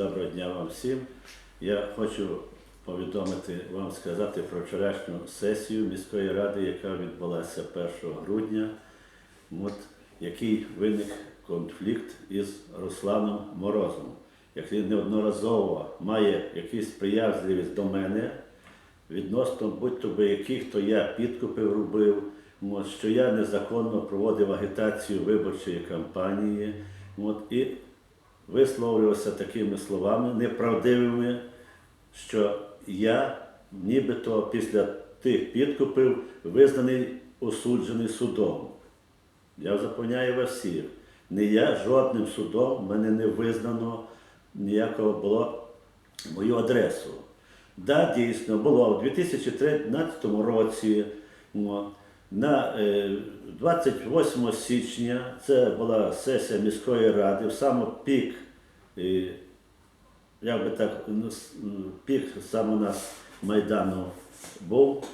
доброго дня вам всім. Я хочу повідомити вам сказати про вчорашню сесію міської ради, яка відбулася 1 грудня, от, який виник конфлікт із Русланом Морозом, який неодноразово має якісь приязливість до мене відносно будь-то би яких то я підкупив робив, що я незаконно проводив агітацію виборчої кампанії. От, і висловлювався такими словами неправдивими, що я нібито після тих підкупів визнаний осуджений судом. Я запевняю вас всіх, не я жодним судом мене не визнано ніякого було мою адресу. Да, дійсно, було в 2013 році на е, 28 січня це була сесія міської ради, в саме пік, е, як би так, ну, пік саме на Майдану був.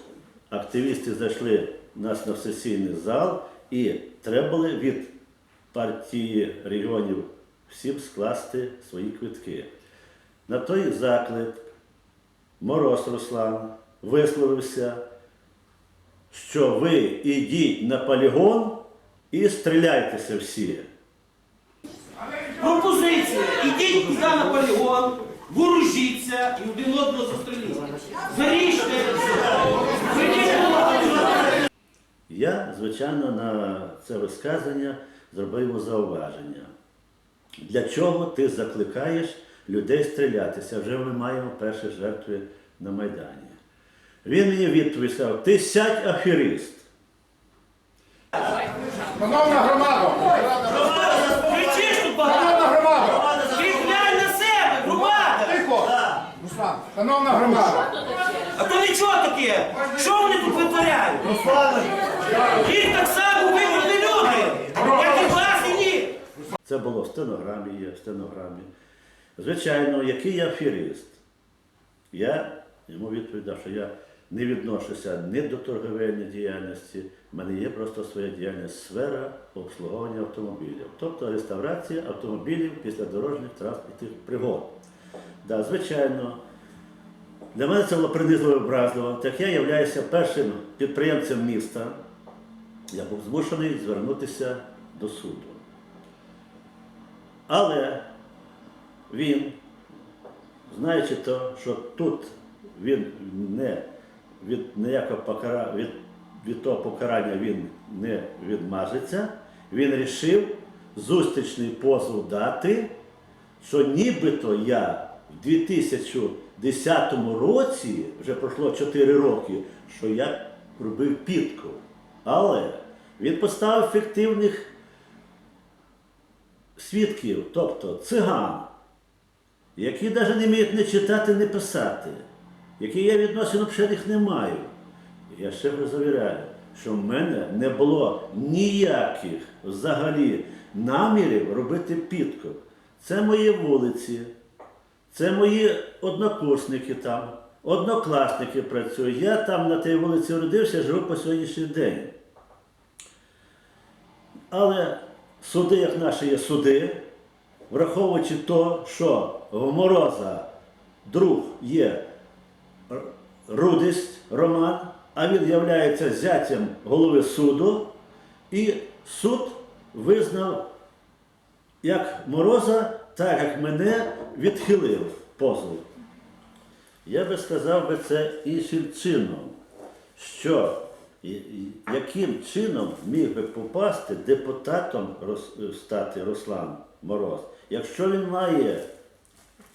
Активісти зайшли нас на сесійний зал і требували від партії регіонів всім скласти свої квитки. На той заклик Мороз Руслан висловився, що ви йдіть на полігон і стріляйтеся всі. Пропозиція. Ідіть туди на полігон, вооружіться і один одного застреліть. Заріжте. Я, звичайно, на це висказання зробив зауваження. Для чого ти закликаєш людей стрілятися? Вже ми маємо перші жертви на Майдані. Він мені відповідь сказав, ти сядь аферіст. Шановна громада! Кричиш тут багато. Шановна громада! Ти на себе, громада. Тихо! Руслан! Шановна громада! А то нічого таке. Що вони тут витворяють? Їх так само вибрали люди. Як і вас, і ні. Це було в стенограмі, є в стенограмі. Звичайно, який я аферіст? Я йому відповідав, що я не відношуся ні до торговельної діяльності, в мене є просто своя діяльність сфера обслуговування автомобілів, тобто реставрація автомобілів після дорожніх транспортних пригод. Да, звичайно, для мене це було принизливо образливо. Так я являюся першим підприємцем міста. Я був змушений звернутися до суду. Але він, знаючи то, що тут він не від ніякого покара, від, від того покарання він не відмажеться, він рішив зустрічний позов дати, що нібито я в 2010 році, вже пройшло 4 роки, що я робив підкуп. Але він поставив фіктивних свідків, тобто циган, які навіть не вміють не читати, не писати, які я відносин їх не маю. Я ще раз завіряю, що в мене не було ніяких взагалі намірів робити підкуп. Це мої вулиці, це мої однокурсники там, однокласники працюють. Я там на тій вулиці родився, живу по сьогоднішній день. Але суди, як наші є суди, враховуючи то, що в Мороза друг є Р- Рудисть Роман, а він є зятям голови суду, і суд визнав як Мороза, так як мене відхилив позов. Я би сказав би це іншим чином, що яким чином міг би попасти депутатом стати Руслан Мороз, якщо він має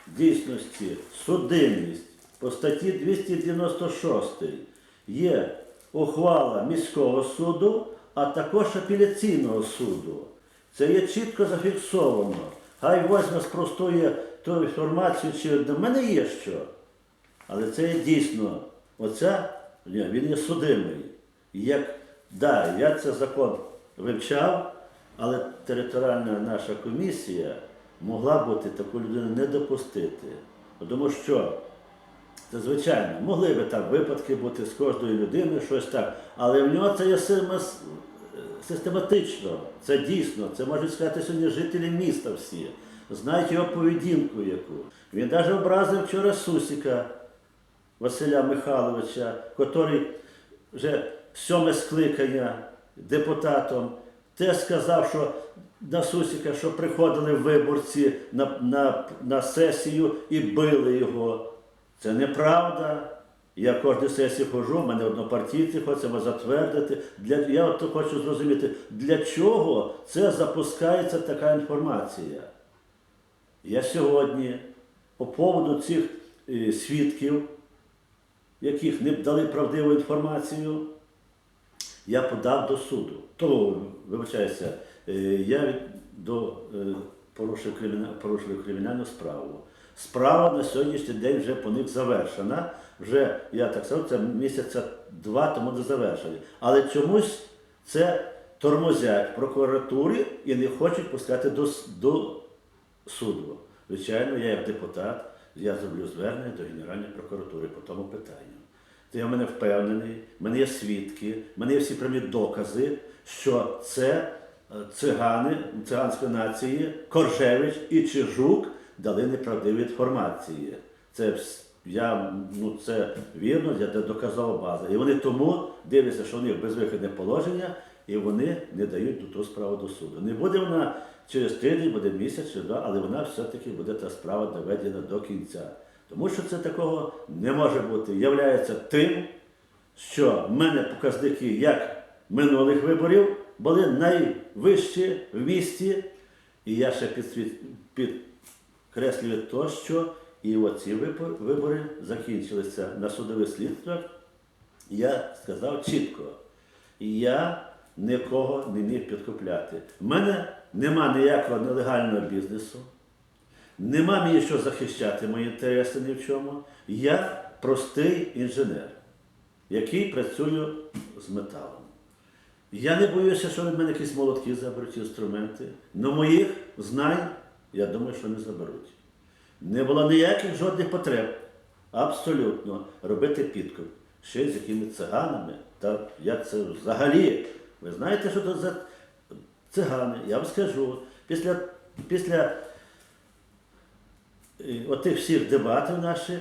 дійсності судимість по статті 296 є ухвала міського суду, а також апеляційного суду. Це є чітко зафіксовано. Хай возьме спростує ту інформацію, чи до мене є що. Але це є дійсно, ні, він є судимий. Як, да, я цей закон вивчав, але територіальна наша комісія могла бути таку людину не допустити. Тому що це звичайно, могли би там випадки бути з кожної людини, щось так. Але в нього це є систематично. Це дійсно, це можуть сказати сьогодні жителі міста всі. знають його поведінку яку. Він навіть образив вчора Сусіка Василя Михайловича, який вже сьоме скликання депутатом, теж сказав, що на Сусіка, що приходили виборці на, на, на сесію і били його. Це неправда. Я кожну сесію ходжу, в мене однопартійці хочемо затвердити. Для, я от хочу зрозуміти, для чого це запускається така інформація. Я сьогодні по поводу цих е, свідків, яких не дали правдиву інформацію, я подав до суду. То, вибачаюся, е, я до, е, порушив, криміна, порушив кримінальну справу. Справа на сьогоднішній день вже по них завершена. Вже, я так сказав, це місяця два тому до завершення. Але чомусь це тормозять прокуратурі і не хочуть пускати до, до суду. Звичайно, я як депутат, я зроблю звернення до Генеральної прокуратури по тому питанню. То я в мене впевнений, в мене є свідки, в мене є всі прямі докази, що це е, цигани, циганської нації, Коржевич і Чижук дали неправдиві інформації. Це я, ну, це вірно, я де доказова база. І вони тому дивляться, що в них безвихідне положення, і вони не дають ту справу до суду. Не буде вона через тиждень, буде місяць чи два, але вона все-таки буде та справа доведена до кінця. Тому що це такого не може бути. Являється тим, що в мене показники як минулих виборів були найвищі в місті, і я ще підсвіт- підкреслюю то, що і оці вибори закінчилися на судових слідствах. Я сказав чітко, я нікого не міг підкупляти. В мене нема ніякого нелегального бізнесу, нема мені що захищати мої інтереси ні в чому. Я простий інженер, який працює з металом. Я не боюся, що від мене якісь молотки заберуть інструменти. Но моїх знань, я думаю, що не заберуть. Не було ніяких жодних потреб абсолютно робити підкуп. Ще з якими циганами. Та як це взагалі? Ви знаєте, що це за цигани? Я вам скажу. Після, після е, отих всіх дебатів наших,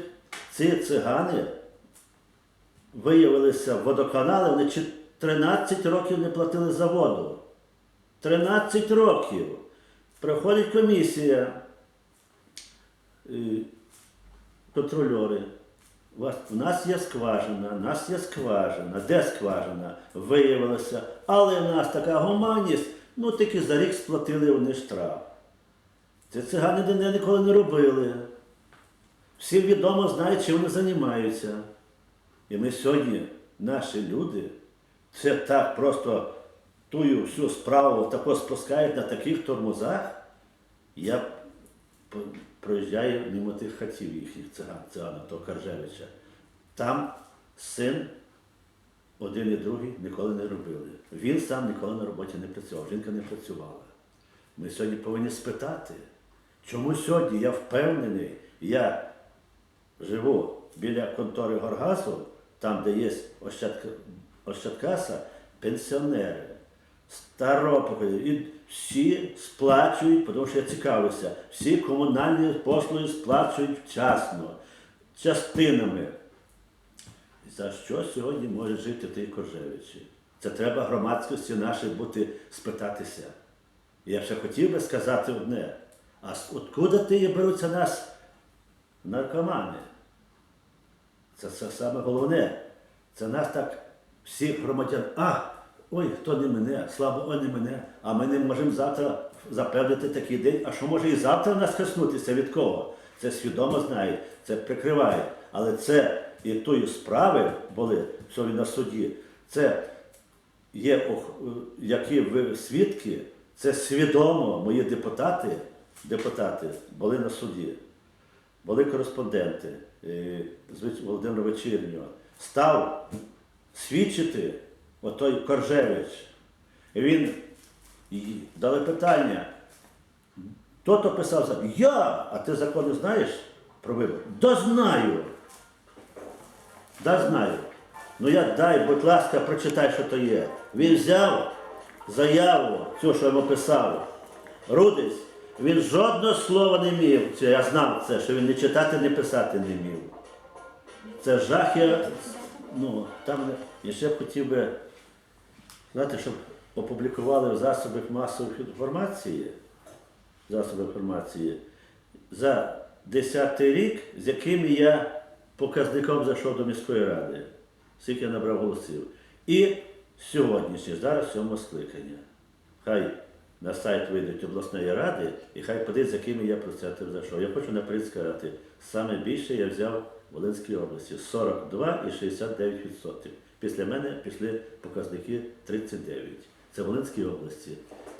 ці цигани виявилися водоканали, вони чи- 13 років не платили за воду. 13 років. Приходить комісія, е, контрольори. У нас є скважина, у нас є скважина. Де скважина? Виявилося. Але в нас така гуманність, ну тільки за рік сплатили вони штраф. Це цигани ніколи не робили. Всім відомо знають, чим вони займаються. І ми сьогодні, наші люди, це так просто тую всю справу тако спускають на таких тормозах. Я проїжджаю мимо тих хатів їхніх циган, цигана, того Каржевича. Там син один і другий ніколи не робили. Він сам ніколи на роботі не працював, жінка не працювала. Ми сьогодні повинні спитати, чому сьогодні я впевнений, я живу біля контори Горгазу, там, де є Ощадкаса, пенсіонери, старого покоління, і всі сплачують, тому що я цікавився, всі комунальні послуги сплачують вчасно, частинами. За що сьогодні може жити той Кожевичі? Це треба громадськості нашій бути спитатися. Я ще хотів би сказати одне. А откуда ти беруться нас наркомани? Це, це саме головне. Це нас так всіх громадян. А, ой, хто не мене, слабо, ой, не мене. А ми не можемо завтра запевнити такий день. А що може і завтра нас коснутися від кого? Це свідомо знають, це прикривають. Але це і тої справи були сьогодні на суді. Це є які ви свідки, це свідомо мої депутати, депутати були на суді були кореспонденти е, звич- Володимир Вечірнього, став свідчити отой Коржевич. І він і дали питання. Хто-то писав, за- я, а ти закони знаєш про вибори? Да знаю. Да знаю. Ну я дай, будь ласка, прочитай, що то є. Він взяв заяву, цю, що йому писав, Рудись, Він жодного слова не вмів. Це Я знав це, що він не читати, не писати не вмів. Це жах. Я, ну, там я ще хотів би, знаєте, щоб опублікували в засобах масової інформації, засоби інформації за 10 рік, з якими я показником зайшов до міської ради, скільки я набрав голосів. І сьогоднішнє, зараз сьоме скликання. Хай на сайт вийдуть обласної ради і хай подивиться, з якими я процентів зайшов. Я хочу наперед сказати, саме більше я взяв в Волинській області 42 і 69%. Після мене пішли показники 39. Це в Волинській області.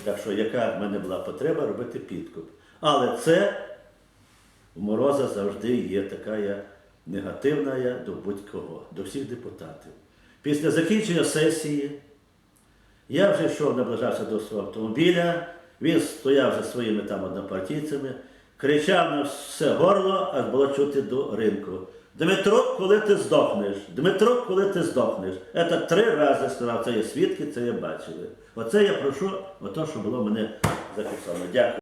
Так що яка в мене була потреба робити підкуп. Але це у Мороза завжди є така негативна до будь-кого, до всіх депутатів. Після закінчення сесії я вже йшов, наближався до свого автомобіля, він стояв за своїми там однопартійцями, кричав на все горло, аж було чути до ринку. Дмитро, коли ти здохнеш? Дмитро, коли ти здохнеш? Це три рази сказав, це є свідки, це я бачили. Оце я прошу, ото, що було мене записано. Дякую.